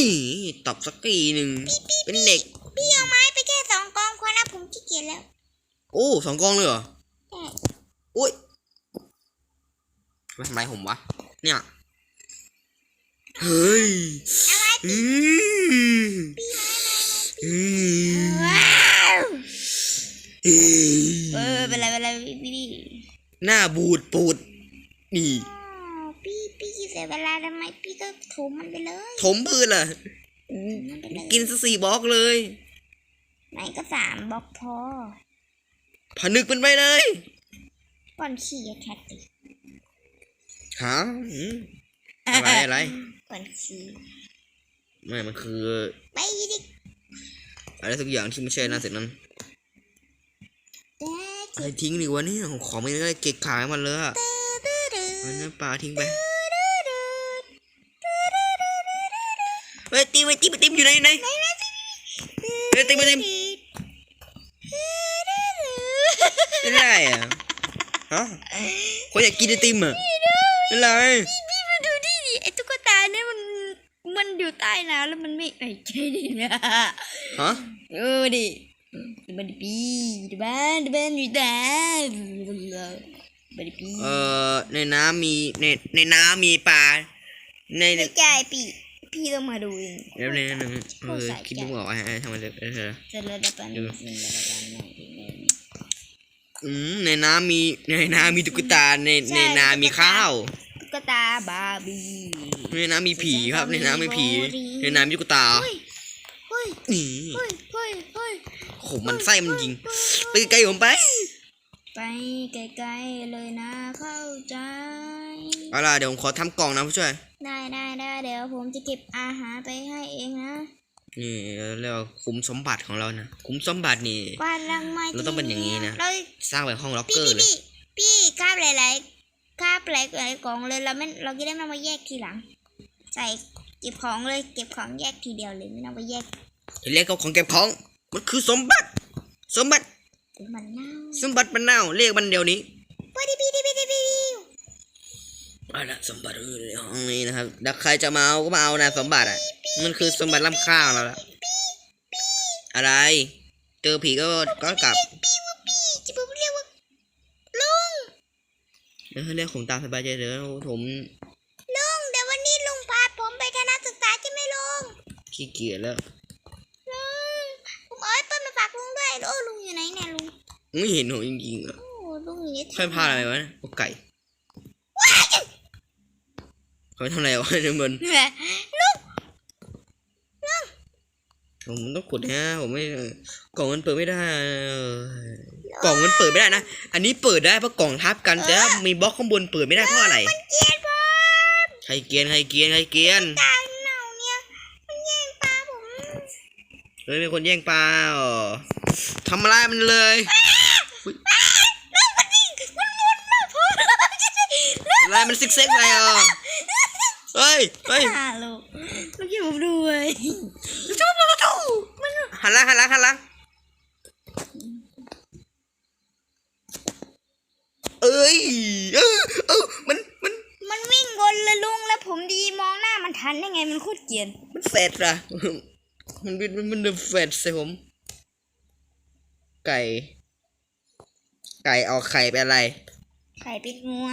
อีตบสักทีหนึ่งเป็นเด็ก พี่เอาไม้ไปแค่สองกองคนละผมขี้เกียจแล้ว โอ้สองกองเลยเหรอใช่อุ้ยมาทำไรผมวะ เนี่ย เฮ้ยเอาไม้อืมอืมว้าวเอ้ยเออเป็นไรเป็นไรพี่พี่หน้าบูดปูดนี่อ๋อพี่พี่ เสียเวลาทำไมพี่ก็ถมมันไปเลยถมพืชล่ะอืมมันไปเลยกินสสี่บล็อกเลยไหนก็สามบล็อกพอผนึกมันไปเลยก่อนขี่แคทติฮะอืมอะไรอะไรก่อนขี่ไม่มันคือไปดิอะไรสักอย่างที่ไม่ใช่น่าเสร็จนั้นแจ๊กอะไรทิ้งดีวะเนี่ยของไม่ได้เก็บขายมันเลยอะเอาเนื้อปลาทิ้งไป เฮ้ยตีมไอ้ตีมไอ้ตีมอยู่ไหนอยู่ไหนเฮ้ยตีมไอ้ตีมไม่ได้อะฮะคนอยากกินไอติมอะอะไรพี่มาดูดิไอตุ๊กตาเนี่ยมันมันอยู่ใต้น้ำแล้วมันไม่ไอ้ใช่ดิเนี่ยฮะเออดิดูมันดิปีดูบ้านดูบ้านอยู่แต่บันดิปีเอ่อในน้ำมีในในน้ำมีปลาในในใจพี่ พี่ต้องมาดูเองเดี๋ยวในนั้นเออคิดดูออกไอ้ทำไมเลยเออจะระดับปันจะระดับปันอืมในน้ำมีในน้ำมีตุ๊กตาในในน้ำมีข้าวตุ๊กตาบาร์บี้ในน้ำมีผีครับ ในน้ำมีผี ในน้ำมีตุ๊กตาเฮ้ยเฮ้ยนี่เฮ้ยเฮ้ยเฮ้ยโหมันไส้มันยิง ไปไกลๆผมไป ไปไกลๆเลยนะเข้าใจ เอาล่ะเดี๋ยวผมขอทำกล่องนะผู้ช่วย ได้ได้ได้เดี๋ยวผมจะเก็บอาหารไปให้เองนะนี่เรียกว่าคุ้มสมบัติของเรานะคุ้มสมบัตินี่บ้านหลังใหม่เราต้องเป็นอย่างนี้นะ เราสร้างเป็นห้องล็อกเกพี่อร์พี่เลยพี่พี่คาบหลายๆคาบหลายๆกล่องเลยเราไม่เราจะได้ไม่มาแยกทีหลัง ใส่เก็บของเลยเก็บของแยกทีเดียวเลยไม่ต้องไปแยก เรียกเขาของเก็บของ มันคือสมบัติ สมบัติเดี๋ยว มันเน่าสมบัติมันเน่าเรียกมันเดี๋ยวนี้ปดิปีดิปีดิปีดิเอาละสมบัติอยู่ในห้องนี้นะครับถ้าใครจะมาเอาก็มาเอานะสมบัติอะ มันคือสมบัติล้ำค่าของเราละอะไร เจอผีก็ก็กลับปีว่าปีจะผมเรียกว่าลุงเออเรียกผมตามสบายใจเถอะผมลุงเดี๋ยววันนี้ลุงพาผมไปคณะศึกษาใช่ไหมลุงขี้เกียจแล้วลุงผมเอาไอ้เปิ้ลมาฝากลุงด้วยโอ้ลุงอยู่ไหนเนี่ยลุง ไม่เห็นผมจริงๆอะโอ้ลุงอยู่ในค่อยพาอะไรวะโอไก่เขาไปทำอะไรวะเดี๋ยวมันแหมลุงผมต้องขุดนะผมไม่กล่องมันเปิดไม่ได้เออกล่องมันเปิดไม่ได้นะ อันนี้เปิดได้เพราะกล่องทับกันแต่ถ้ามีบล็อกข้างบนเปิดไม่ได้เพราะอะไรเกลียดผมใครเกรียนใครเกรียนใครเกรียน ตาเน่าเนี่ยมันแย่งปลาผม เฮ้ยเป็นคนแย่งปลาเหรอทำอะไรมันเลยอุ๊ยอะไรมันซิกเซ็กอะไรอะเฮ้ยเฮ้ยฮัลโหลเมื่อกี้ผมดูเว้ยหันหลังหันหลังหันหลังเอ้ยเออเออมันมันมันวิ่งวนเลยลุงแล้วผมดีมองหน้ามันทันได้ไงมันโคตรเกลียนมันแฟดอะ มันเป็นมันมันแฟดใส่ผม ไก่ ไก่เอาไข่เป็นอะไร ไข่เป็ดงัว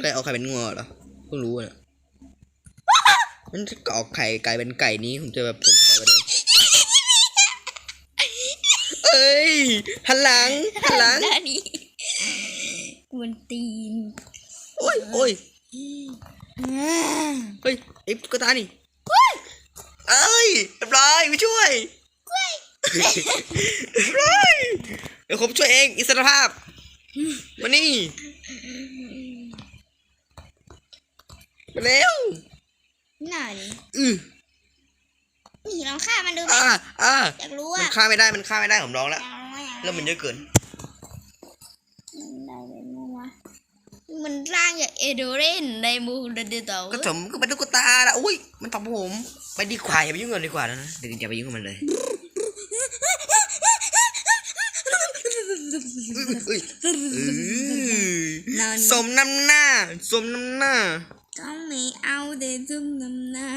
ไก่เอาไข่เป็นงัวเหรอเพิ่งรู้นะมันจะเอาไข่ไก่เป็นไก่นี้ผมจะแบบสงสัยไปเลยเอ้ยหันหลังหันหลังหน้านี้กวนตีน โอ้ยโอ้ยอ่าเฮ้ยไอ้กระตายนี่ เอ้ยเรียบร้อยไปช่วยเรียบร้อยเดี๋ยวผมช่วยเองอิสรภาพมานี่มาเร็วหน้านี้อือนี่ลองฆ่ามันดูไหมอ่าอ่าอยากรู้มันอะฆ่าไม่ได้มันฆ่าไม่ได้ผมร้องแล้วอยากรู้อยากแล้วมันเยอะเกินได้เลย มั้งวะมันร่างอย่างเอโดเรนในมูเดเดเตอร์ก็ผมก็เป็นตุ๊กตาละอุ้ยมันตอบผมไปดีกว่าอย่าไปยุ่งกันดีกว่านะเดี๋ยวอย่าไปยุ่งกับมันเลยอุ้ยอุ้ยอุ้ยนอนสมน้ำหน้า สมน้ำหน้า ต้องไม่เอาแต่ซุ่มน้ำหน้า